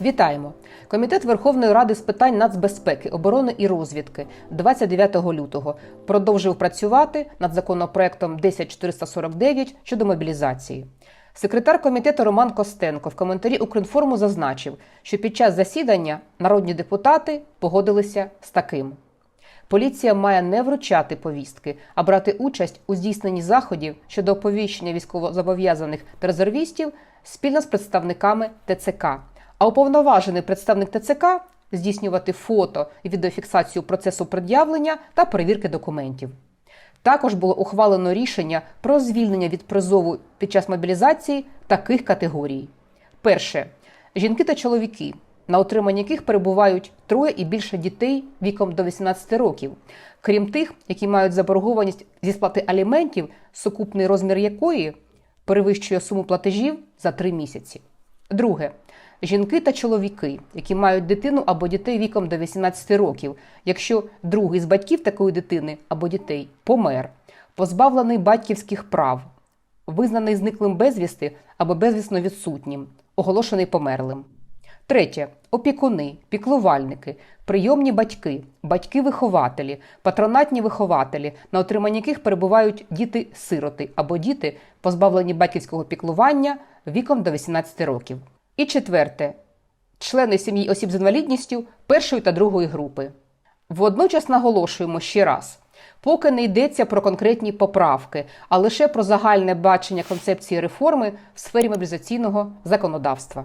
Вітаємо! Комітет Верховної Ради з питань нацбезпеки, оборони і розвідки 29 лютого продовжив працювати над законопроектом 10449 щодо мобілізації. Секретар комітету Роман Костенко в коментарі Укрінформу зазначив, що під час засідання народні депутати погодилися з таким. Поліція має не вручати повістки, а брати участь у здійсненні заходів щодо оповіщення військовозобов'язаних та резервістів спільно з представниками ТЦК. А уповноважений представник ТЦК здійснювати фото і відеофіксацію процесу пред'явлення та перевірки документів. Також було ухвалено рішення про звільнення від призову під час мобілізації таких категорій: перше жінки та чоловіки, на утриманні яких перебувають троє і більше дітей віком до 18 років, крім тих, які мають заборгованість зі сплати аліментів, сукупний розмір якої перевищує суму платежів за три місяці. Друге жінки та чоловіки, які мають дитину або дітей віком до 18 років, якщо другий з батьків такої дитини або дітей помер, позбавлений батьківських прав, визнаний зниклим безвісти або безвісно відсутнім, оголошений померлим. Третє опікуни, піклувальники, прийомні батьки, батьки-вихователі, патронатні вихователі, на отриманні яких перебувають діти-сироти або діти, позбавлені батьківського піклування віком до 18 років. І четверте члени сім'ї осіб з інвалідністю першої та другої групи. Водночас наголошуємо ще раз. Поки не йдеться про конкретні поправки, а лише про загальне бачення концепції реформи в сфері мобілізаційного законодавства.